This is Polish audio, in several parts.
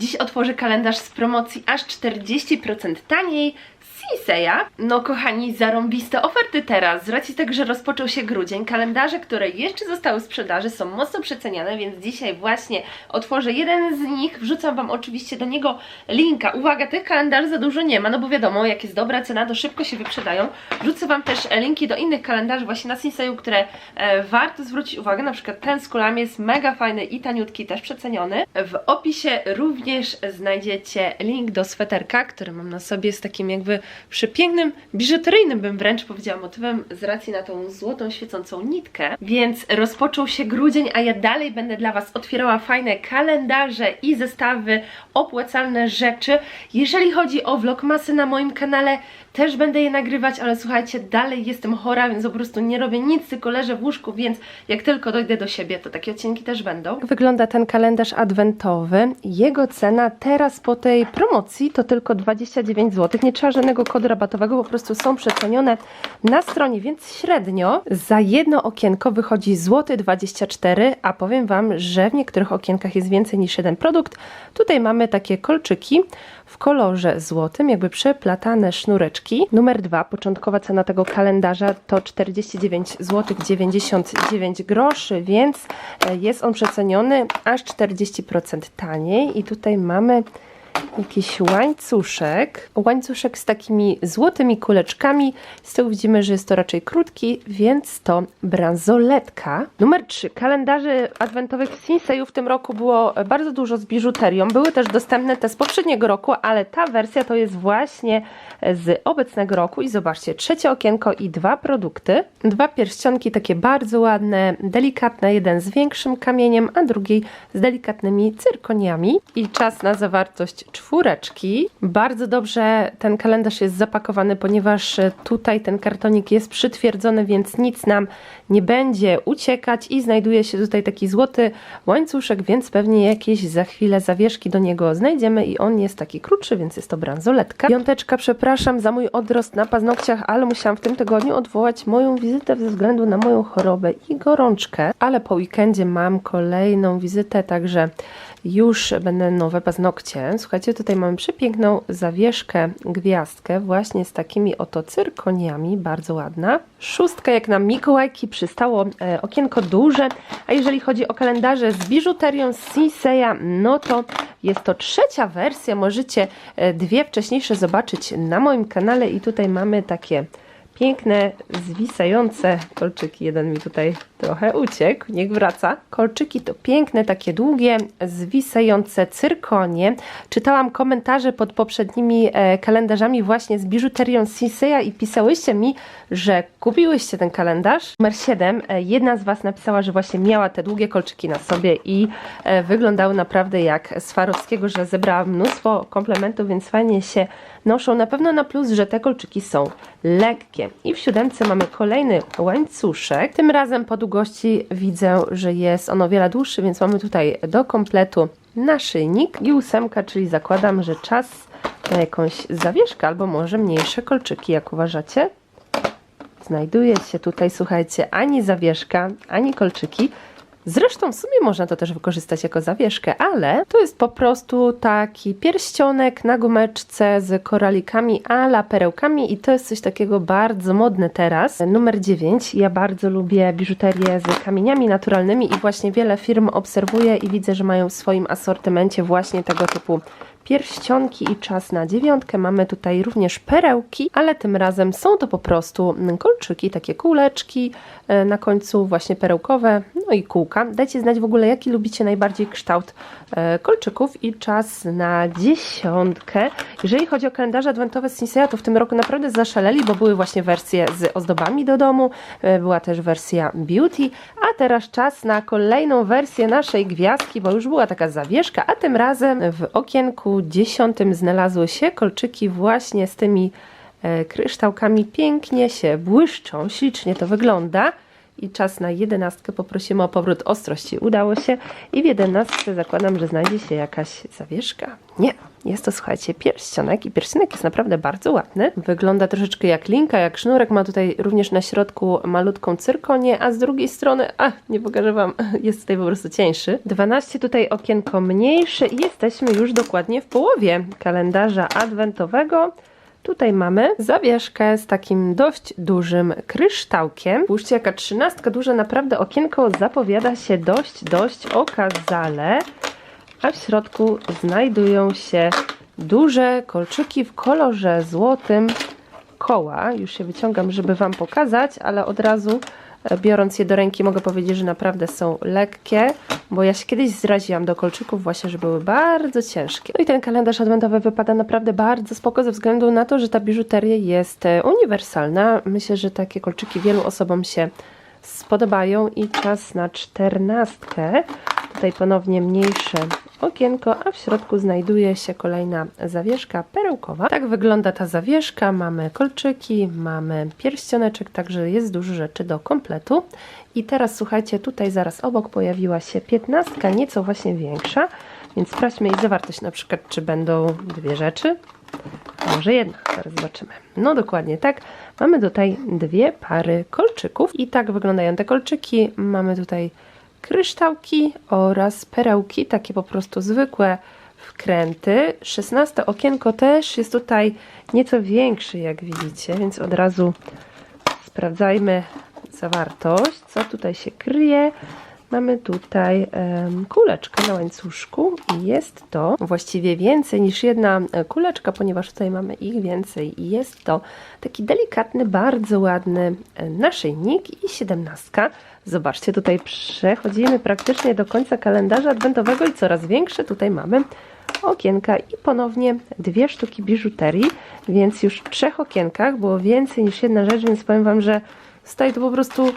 Dziś otworzę kalendarz z promocji aż 40% taniej. Siseya. No kochani, zarąbiste oferty teraz. Z racji tego, że rozpoczął się grudzień, kalendarze, które jeszcze zostały w sprzedaży są mocno przeceniane, więc dzisiaj właśnie otworzę jeden z nich. Wrzucam Wam oczywiście do niego linka. Uwaga, tych kalendarzy za dużo nie ma, no bo wiadomo, jak jest dobra cena, to szybko się wyprzedają. Wrzucę Wam też linki do innych kalendarzy właśnie na Siseyu, które e, warto zwrócić uwagę. Na przykład ten z kulami jest mega fajny i taniutki, też przeceniony. W opisie również znajdziecie link do sweterka, który mam na sobie z takim jakby przepięknym, biżuteryjnym bym wręcz powiedziała motywem z racji na tą złotą świecącą nitkę. Więc rozpoczął się grudzień, a ja dalej będę dla Was otwierała fajne kalendarze i zestawy, opłacalne rzeczy. Jeżeli chodzi o vlogmasy na moim kanale, też będę je nagrywać, ale słuchajcie, dalej jestem chora, więc po prostu nie robię nic, tylko leżę w łóżku, więc jak tylko dojdę do siebie, to takie odcinki też będą. Wygląda ten kalendarz adwentowy? Jego cena teraz po tej promocji to tylko 29 zł. Nie trzeba żadnego kodu rabatowego, po prostu są przecenione na stronie, więc średnio za jedno okienko wychodzi złoty 24, a powiem Wam, że w niektórych okienkach jest więcej niż jeden produkt. Tutaj mamy takie kolczyki w kolorze złotym, jakby przeplatane sznureczki. Numer dwa, początkowa cena tego kalendarza to 49 zł 99 groszy, więc e, jest on przeceniony aż 40% taniej. I tutaj mamy jakiś łańcuszek. Łańcuszek z takimi złotymi kuleczkami. Z tyłu widzimy, że jest to raczej krótki, więc to bransoletka. Numer 3. Kalendarzy adwentowych w Sinseju w tym roku było bardzo dużo z biżuterią. Były też dostępne te z poprzedniego roku, ale ta wersja to jest właśnie z obecnego roku. I zobaczcie, trzecie okienko i dwa produkty. Dwa pierścionki takie bardzo ładne, delikatne. Jeden z większym kamieniem, a drugi z delikatnymi cyrkoniami. I czas na zawartość czwóreczki. Bardzo dobrze ten kalendarz jest zapakowany, ponieważ e, tutaj ten kartonik jest przytwierdzony, więc nic nam nie będzie uciekać i znajduje się tutaj taki złoty łańcuszek, więc pewnie jakieś za chwilę zawieszki do niego znajdziemy i on jest taki krótszy, więc jest to bransoletka. Piąteczka, przepraszam za mój odrost na paznokciach, ale musiałam w tym tygodniu odwołać moją wizytę ze względu na moją chorobę i gorączkę, ale po weekendzie mam kolejną wizytę, także już będę nowe paznokcie. Słuchajcie, tutaj mamy przepiękną zawieszkę, gwiazdkę właśnie z takimi oto cyrkoniami, bardzo ładna. Szóstka jak na Mikołajki przystało e, okienko duże, a jeżeli chodzi o kalendarze z biżuterią Sinseya, no to jest to trzecia wersja, możecie e, dwie wcześniejsze zobaczyć na moim kanale i tutaj mamy takie piękne, zwisające kolczyki. Jeden mi tutaj trochę uciekł, niech wraca. Kolczyki to piękne, takie długie, zwisające cyrkonie. Czytałam komentarze pod poprzednimi e, kalendarzami właśnie z biżuterią Sinseya i pisałyście mi, że kupiłyście ten kalendarz. Numer 7. E, jedna z Was napisała, że właśnie miała te długie kolczyki na sobie i e, wyglądały naprawdę jak Swarowskiego, że zebrała mnóstwo komplementów, więc fajnie się noszą. Na pewno na plus, że te kolczyki są lekkie. I w siódemce mamy kolejny łańcuszek. Tym razem po długości widzę, że jest on o wiele dłuższy, więc mamy tutaj do kompletu naszyjnik i ósemka, czyli zakładam, że czas na jakąś zawieszkę albo może mniejsze kolczyki, jak uważacie? Znajduje się tutaj, słuchajcie, ani zawieszka, ani kolczyki. Zresztą w sumie można to też wykorzystać jako zawieszkę, ale to jest po prostu taki pierścionek na gumeczce z koralikami ala perełkami i to jest coś takiego bardzo modne teraz. Numer 9. Ja bardzo lubię biżuterię z kamieniami naturalnymi i właśnie wiele firm obserwuję i widzę, że mają w swoim asortymencie właśnie tego typu pierścionki i czas na dziewiątkę. Mamy tutaj również perełki, ale tym razem są to po prostu kolczyki, takie kółeczki, e, na końcu właśnie perełkowe, no i kółka. Dajcie znać w ogóle, jaki lubicie najbardziej kształt e, kolczyków i czas na dziesiątkę. Jeżeli chodzi o kalendarze adwentowe z Sinseya, to w tym roku naprawdę zaszaleli, bo były właśnie wersje z ozdobami do domu, e, była też wersja beauty, a teraz czas na kolejną wersję naszej gwiazdki, bo już była taka zawieszka, a tym razem w okienku dziesiątym znalazły się kolczyki właśnie z tymi e, kryształkami. Pięknie się błyszczą, ślicznie to wygląda. i czas na jedenastkę. Poprosimy o powrót ostrości. Udało się i w jedenastce zakładam, że znajdzie się jakaś zawieszka. Nie, jest to, słuchajcie, pierścionek i pierścionek jest naprawdę bardzo ładny. Wygląda troszeczkę jak linka, jak sznurek. Ma tutaj również na środku malutką cyrkonię, a z drugiej strony, a nie pokażę Wam, jest tutaj po prostu cieńszy. 12 tutaj okienko mniejsze i jesteśmy już dokładnie w połowie kalendarza adwentowego. Tutaj mamy zawieszkę z takim dość dużym kryształkiem. Spójrzcie, jaka trzynastka duża, naprawdę okienko zapowiada się dość, dość okazale. A w środku znajdują się duże kolczyki w kolorze złotym koła. Już się wyciągam, żeby Wam pokazać, ale od razu e, biorąc je do ręki mogę powiedzieć, że naprawdę są lekkie, bo ja się kiedyś zraziłam do kolczyków właśnie, że były bardzo ciężkie. No i ten kalendarz adwentowy wypada naprawdę bardzo spoko ze względu na to, że ta biżuteria jest e, uniwersalna. Myślę, że takie kolczyki wielu osobom się spodobają i czas na czternastkę. Tutaj ponownie mniejsze okienko, a w środku znajduje się kolejna zawieszka perełkowa. Tak wygląda ta zawieszka. Mamy kolczyki, mamy pierścioneczek, także jest dużo rzeczy do kompletu. I teraz słuchajcie, tutaj zaraz obok pojawiła się piętnastka, nieco właśnie większa, więc sprawdźmy jej zawartość, na przykład czy będą dwie rzeczy, może jedna, zaraz zobaczymy. No dokładnie tak. Mamy tutaj dwie pary kolczyków i tak wyglądają te kolczyki. Mamy tutaj kryształki oraz perełki, takie po prostu zwykłe wkręty. 16 okienko też jest tutaj nieco większe, jak widzicie, więc od razu sprawdzajmy zawartość, co tutaj się kryje. Mamy tutaj kuleczkę na łańcuszku i jest to właściwie więcej niż jedna e, kuleczka, ponieważ tutaj mamy ich więcej i jest to taki delikatny, bardzo ładny e, naszyjnik i siedemnastka. Zobaczcie, tutaj przechodzimy praktycznie do końca kalendarza adwentowego i coraz większe tutaj mamy okienka i ponownie dwie sztuki biżuterii, więc już w trzech okienkach było więcej niż jedna rzecz, więc powiem Wam, że Staje to po prostu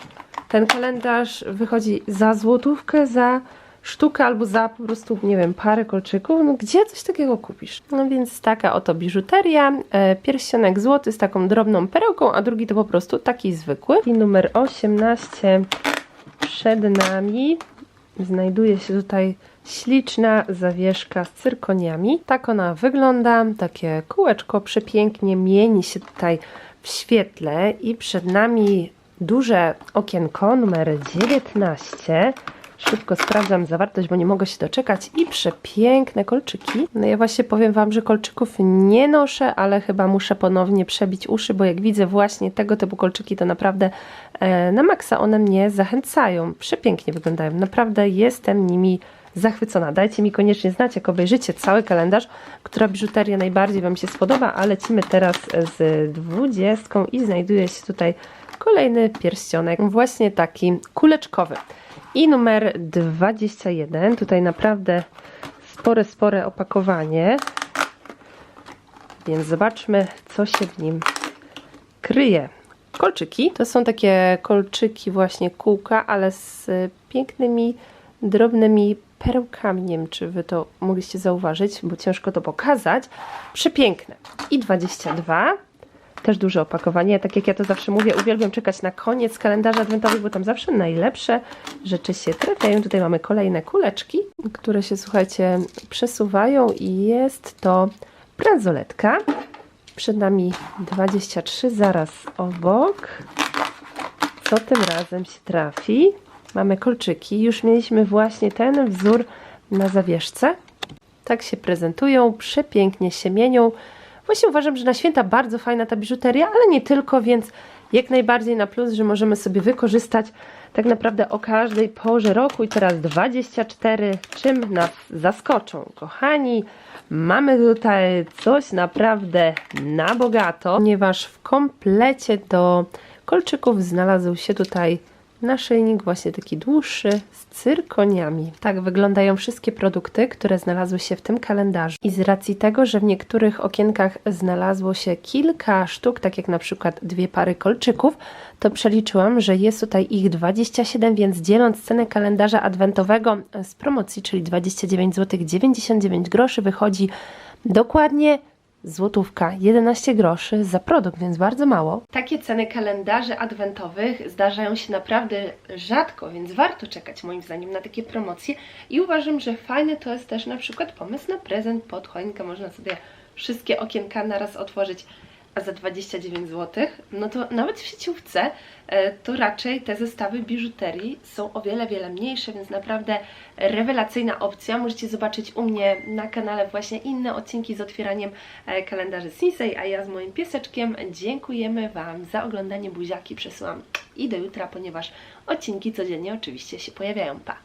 ten kalendarz wychodzi za złotówkę, za sztukę albo za po prostu, nie wiem, parę kolczyków. No gdzie coś takiego kupisz? No więc taka oto biżuteria, e, pierścionek złoty z taką drobną perełką, a drugi to po prostu taki zwykły. I numer 18 przed nami. Znajduje się tutaj śliczna zawieszka z cyrkoniami. Tak ona wygląda, takie kółeczko przepięknie mieni się tutaj w świetle i przed nami duże okienko numer 19. Szybko sprawdzam zawartość, bo nie mogę się doczekać. I przepiękne kolczyki. No ja właśnie powiem Wam, że kolczyków nie noszę, ale chyba muszę ponownie przebić uszy, bo jak widzę właśnie tego typu kolczyki, to naprawdę e, na maksa one mnie zachęcają. Przepięknie wyglądają. Naprawdę jestem nimi zachwycona. Dajcie mi koniecznie znać, jak obejrzycie cały kalendarz, która biżuteria najbardziej Wam się spodoba, ale lecimy teraz z dwudziestką i znajduje się tutaj kolejny pierścionek, właśnie taki kuleczkowy. I numer 21, tutaj naprawdę spore, spore opakowanie, więc zobaczmy, co się w nim kryje. Kolczyki, to są takie kolczyki właśnie kółka, ale z pięknymi, drobnymi perełkami. Nie wiem, czy Wy to mogliście zauważyć, bo ciężko to pokazać. Przepiękne. I 22. Też duże opakowanie. Tak jak ja to zawsze mówię, uwielbiam czekać na koniec kalendarza adwentowych, bo tam zawsze najlepsze rzeczy się trafiają. Tutaj mamy kolejne kuleczki, które się, słuchajcie, przesuwają i jest to bransoletka. Przed nami 23, zaraz obok. Co tym razem się trafi? Mamy kolczyki. Już mieliśmy właśnie ten wzór na zawieszce. Tak się prezentują, przepięknie się mienią. Właśnie uważam, że na święta bardzo fajna ta biżuteria, ale nie tylko, więc jak najbardziej na plus, że możemy sobie wykorzystać tak naprawdę o każdej porze roku. I teraz 24, czym nas zaskoczą? Kochani, mamy tutaj coś naprawdę na bogato, ponieważ w komplecie do kolczyków znalazł się tutaj naszyjnik właśnie taki dłuższy z cyrkoniami. Tak wyglądają wszystkie produkty, które znalazły się w tym kalendarzu. I z racji tego, że w niektórych okienkach znalazło się kilka sztuk, tak jak na przykład dwie pary kolczyków, to przeliczyłam, że jest tutaj ich 27, więc dzieląc cenę kalendarza adwentowego z promocji, czyli 29 zł 99 groszy, wychodzi dokładnie złotówka 11 groszy za produkt, więc bardzo mało. Takie ceny kalendarzy adwentowych zdarzają się naprawdę rzadko, więc warto czekać moim zdaniem na takie promocje i uważam, że fajny to jest też na przykład pomysł na prezent pod choinkę. Można sobie wszystkie okienka naraz otworzyć, za 29 zł, no to nawet w sieciówce e, to raczej te zestawy biżuterii są o wiele, wiele mniejsze, więc naprawdę rewelacyjna opcja. Możecie zobaczyć u mnie na kanale właśnie inne odcinki z otwieraniem e, kalendarzy Sinsei, a ja z moim pieseczkiem dziękujemy Wam za oglądanie buziaki. Przesyłam i do jutra, ponieważ odcinki codziennie oczywiście się pojawiają. Pa!